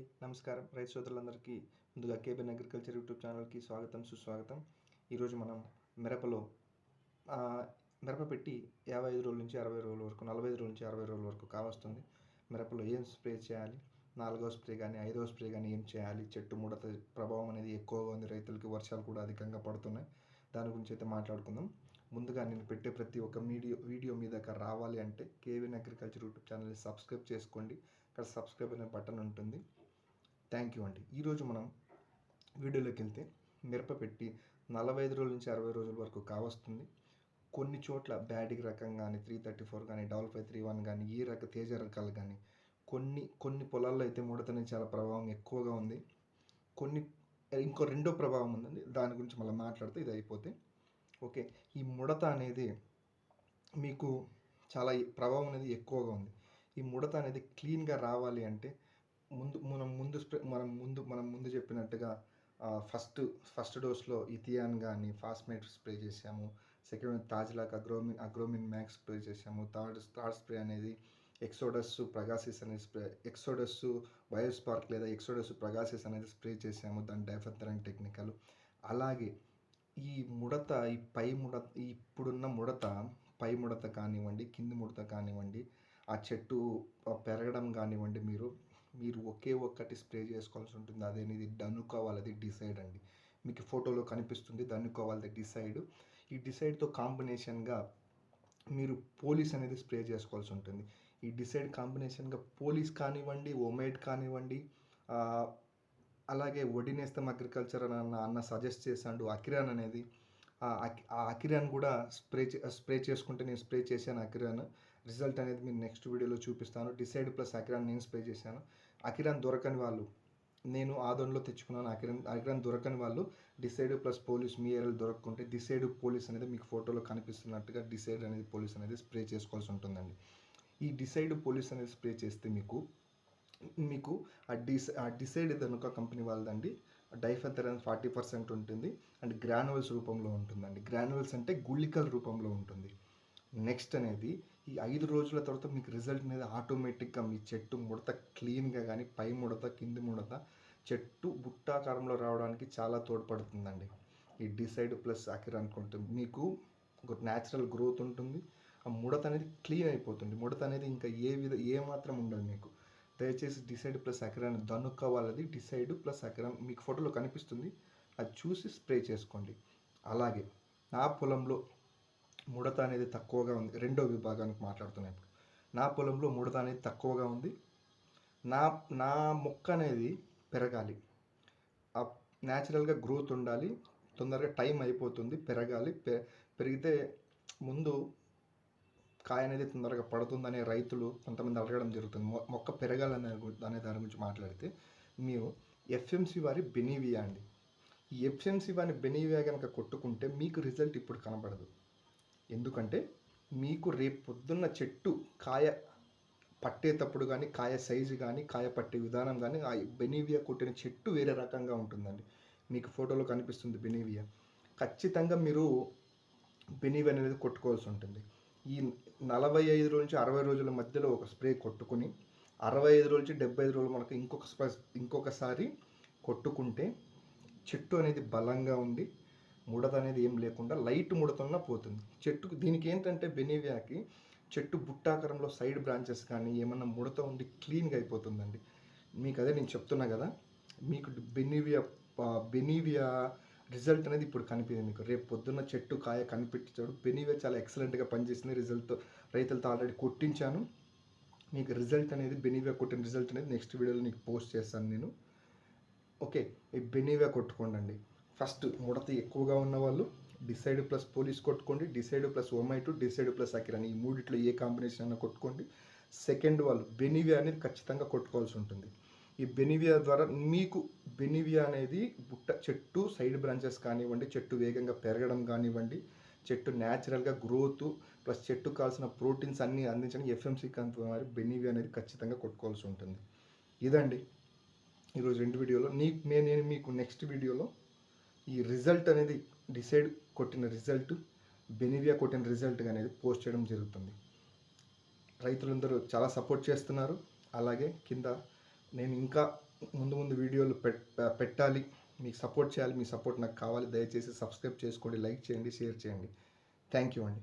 అండి నమస్కారం. రైతు సోదరులందరికీ ముందుగా కేబిన్ అగ్రికల్చర్ యూట్యూబ్ ఛానల్కి స్వాగతం సుస్వాగతం. ఈరోజు మనం మిరపలో మిరప పెట్టి యాభై ఐదు రోజుల నుంచి అరవై రోజుల వరకు నలభై ఐదు రోజుల నుంచి అరవై రోజుల వరకు కావస్తుంది. మిరపలో ఏం స్ప్రే చేయాలి? నాలుగో స్ప్రే కానీ ఐదో స్ప్రే కానీ ఏం చేయాలి? చెట్టు ముడత ప్రభావం అనేది ఎక్కువగా ఉంది. రైతులకి వర్షాలు కూడా అధికంగా పడుతున్నాయి. దాని గురించి అయితే మాట్లాడుకుందాం. ముందుగా నేను పెట్టే ప్రతి ఒక్క వీడియో వీడియో మీ దగ్గర రావాలి అంటే కేవిన్ అగ్రికల్చర్ యూట్యూబ్ ఛానల్ని సబ్స్క్రైబ్ చేసుకోండి. ఇక్కడ సబ్స్క్రైబ్ అనే బటన్ ఉంటుంది. థ్యాంక్ యూ అండి. ఈరోజు మనం వీడియోలోకి వెళ్తే మిరప పెట్టి నలభై ఐదు రోజుల నుంచి అరవై రోజుల వరకు కావస్తుంది. కొన్ని చోట్ల బ్యాడిగ్ రకం కానీ త్రీ థర్టీ ఫోర్ కానీ డబల్ ఫైవ్ త్రీ వన్ కానీ ఈ రక తేజ రకాలు కానీ కొన్ని కొన్ని పొలాల్లో అయితే ముడతనే చాలా ప్రభావం ఎక్కువగా ఉంది. కొన్ని ఇంకో రెండో ప్రభావం ఉందండి. దాని గురించి మళ్ళీ మాట్లాడితే ఇది అయిపోతే. ఓకే. ఈ ముడత అనేది మీకు చాలా ఈ ప్రభావం అనేది ఎక్కువగా ఉంది. ఈ ముడత అనేది క్లీన్గా రావాలి అంటే ముందు మనం ముందు స్ప్రే మనం ముందు మనం ముందు చెప్పినట్టుగా ఫస్ట్ ఫస్ట్ డోస్లో ఇథియాన్ కానీ ఫాస్మేట్ స్ప్రే చేసాము సెకండ్ తాజ్లాక్ అగ్రోమిన్ అగ్రోమిన్ మ్యాక్స్ స్ప్రే చేసాము థర్డ్ థర్డ్ స్ప్రే అనేది ఎక్సోడస్ ప్రగాసిస్ అనేది స్ప్రే ఎక్సోడస్ బయోస్పార్క్ లేదా ఎక్సోడస్ ప్రగాసిస్ అనేది స్ప్రే చేసాము దాని డైఫెథరన్ టెక్నికల్. అలాగే ఈ ముడత ఈ పై ముడత ఇప్పుడున్న ముడత పై ముడత కానివ్వండి కింది ముడత కానివ్వండి ఆ చెట్టు పెరగడం కానివ్వండి మీరు మీరు ఒకే ఒక్కటి స్ప్రే చేసుకోవాల్సి ఉంటుంది. అదేనిది డన్నుకోవాలి అది డిసైడ్ అండి. మీకు ఫోటోలో కనిపిస్తుంది దన్నుకోవాలి డిసైడ్ ఈ డిసైడ్తో కాంబినేషన్గా మీరు పోలీస్ అనేది స్ప్రే చేసుకోవాల్సి ఉంటుంది. ఈ డిసైడ్ కాంబినేషన్గా పోలీస్ కానివ్వండి ఒమేట్ కానివ్వండి అలాగే ఒడినేస్తం అగ్రికల్చర్ అని అన్న అన్న సజెస్ట్ చేశాడు అకిరాన్ అనేది. ఆ ఆ అకిరాన్ కూడా స్ప్రే స్ప్రే చేసుకుంటే నేను స్ప్రే చేశాను అకిరాన్. రిజల్ట్ అనేది మీరు నెక్స్ట్ వీడియోలో చూపిస్తాను. డిసైడ్ ప్లస్ అకిరాన్ నేను స్ప్రే చేశాను. అకిరాన్ దొరకని వాళ్ళు నేను ఆదోన్లో తెచ్చుకున్నాను అకిరాన్ అకిరాన్ దొరకని వాళ్ళు డిసైడ్ ప్లస్ పోలీస్ మీ ఏరియాలో దొరకకుంటే డిసైడ్ పోలీస్ అనేది మీకు ఫోటోలో కనిపిస్తున్నట్టుగా డిసైడ్ అనేది పోలీస్ అనేది స్ప్రే చేసుకోవాల్సి ఉంటుందండి. ఈ డిసైడ్ పోలీస్ అనేది స్ప్రే చేస్తే మీకు మీకు ఆ డిస్ ఆ డిసైడ్ కనుక కంపెనీ వాళ్ళదండి డైఫెథరన్ ఫార్టీ పర్సెంట్ ఉంటుంది అండ్ గ్రానువల్స్ రూపంలో ఉంటుందండి. గ్రానువల్స్ అంటే గుళికల రూపంలో ఉంటుంది. నెక్స్ట్ అనేది ఈ ఐదు రోజుల తర్వాత మీకు రిజల్ట్ అనేది ఆటోమేటిక్గా మీ చెట్టు ముడత క్లీన్గా కానీ పై ముడత కింది ముడత చెట్టు బుట్టాకారంలో రావడానికి చాలా తోడ్పడుతుందండి. ఈ డిసైడ్ ప్లస్ అకిర్ అనుకుంటుంది మీకు ఒక న్యాచురల్ గ్రోత్ ఉంటుంది. ఆ ముడత అనేది క్లీన్ అయిపోతుంది. ముడత అనేది ఇంకా ఏ విధ ఏ మాత్రం ఉండదు మీకు. దయచేసి డిసైడ్ ప్లస్ అకిరాన్ దనుక్కోవాలది డిసైడ్ ప్లస్ అకిరాన్ మీకు ఫోటోలో కనిపిస్తుంది. అది చూసి స్ప్రే చేసుకోండి. అలాగే నా పొలంలో ముడత అనేది తక్కువగా ఉంది. రెండో విభాగానికి మాట్లాడుతున్నాను ఇప్పుడు. నా పొలంలో ముడత అనేది తక్కువగా ఉంది. నా నా మొక్క అనేది పెరగాలి. ఆ న్యాచురల్గా గ్రోత్ ఉండాలి. తొందరగా టైం అయిపోతుంది. పెరగాలి. పె- పెరిగితే ముందు కాయ అనేది తొందరగా పడుతుందనే రైతులు కొంతమంది అడగడం జరుగుతుంది. మొక్క పెరగాలనే అనే దాని గురించి మాట్లాడితే మీరు ఎఫ్ఎంసి వారి బెనీవియా అండి. ఈ ఎఫ్ఎంసి వారి బెనీవియా కనుక కొట్టుకుంటే మీకు రిజల్ట్ ఇప్పుడు కనబడదు. ఎందుకంటే మీకు రేపు పొద్దున్న చెట్టు కాయ పట్టేటప్పుడు కానీ కాయ సైజు కానీ కాయ పట్టే విధానం కానీ ఆ బెనీవియా కొట్టిన చెట్టు వేరే రకంగా ఉంటుందండి. మీకు ఫోటోలో కనిపిస్తుంది బెనీవియా. ఖచ్చితంగా మీరు బెనీవియా అనేది కొట్టుకోవాల్సి ఉంటుంది. ఈ నలభై ఐదు రోజుల నుంచి అరవై రోజుల మధ్యలో ఒక స్ప్రే కొట్టుకుని అరవై ఐదు రోజుల నుంచి డెబ్బై ఐదు రోజులు మనకు ఇంకొక స్ప్రే ఇంకొకసారి కొట్టుకుంటే చెట్టు అనేది బలంగా ఉండి ముడత అనేది ఏం లేకుండా లైట్ ముడతన్నా పోతుంది. చెట్టుకు దీనికి ఏంటంటే బెనీవియాకి చెట్టు బుట్టాకారంలో సైడ్ బ్రాంచెస్ కానీ ఏమన్నా ముడత ఉండి క్లీన్గా అయిపోతుందండి. మీకు అదే నేను చెప్తున్నా కదా మీకు బెనీవియా బెనీవియా రిజల్ట్ అనేది ఇప్పుడు కనిపించింది మీకు. రేపు పొద్దున్న చెట్టు కాయ కనిపించాడు బెనీవియా చాలా ఎక్సలెంట్గా పనిచేసింది. రిజల్ట్ రైతులతో ఆల్రెడీ కొట్టించాను. మీకు రిజల్ట్ అనేది బెనీవియా కొట్టిన రిజల్ట్ అనేది నెక్స్ట్ వీడియోలో నీకు పోస్ట్ చేస్తాను నేను. ఓకే ఈ బెనీవియా కొట్టుకోండి ఫస్ట్ ముడత ఎక్కువగా ఉన్న వాళ్ళు డిసైడ్ ప్లస్ పోలీస్ కొట్టుకోండి Decide plus Omite Decide plus అకిరాని ఈ మూడిట్లో ఏ కాంబినేషన్ అయినా కొట్టుకోండి. సెకండ్ వాళ్ళు బెనివియా అనేది ఖచ్చితంగా కొట్టుకోవాల్సి ఉంటుంది. ఈ బెనివియా ద్వారా మీకు బెనివియా అనేది బుట్ట చెట్టు సైడ్ బ్రాంచెస్ కానివ్వండి చెట్టు వేగంగా పెరగడం కానివ్వండి చెట్టు న్యాచురల్గా గ్రోత్ ప్లస్ చెట్టు కావాల్సిన ప్రోటీన్స్ అన్నీ అందించడానికి ఎఫ్ఎంసీ కంపెనీ బెనివియా అనేది ఖచ్చితంగా కొట్టుకోవాల్సి ఉంటుంది. ఇదండి. ఈరోజు రెండు వీడియోలో. నీ నేను మీకు నెక్స్ట్ వీడియోలో ఈ రిజల్ట్ అనేది డిసైడ్ కొట్టిన రిజల్ట్ బెనివియా కొట్టిన రిజల్ట్ అనేది పోస్ట్ చేయడం జరుగుతుంది. రైతులందరూ చాలా సపోర్ట్ చేస్తున్నారు. అలాగే కింద నేను ఇంకా ముందు ముందు వీడియోలు పెట్ పెట్టాలి. మీకు సపోర్ట్ చేయాలి. మీ సపోర్ట్ నాకు కావాలి. దయచేసి సబ్స్క్రైబ్ చేసుకోండి. లైక్ చేయండి. షేర్ చేయండి. థ్యాంక్ యూ అండి.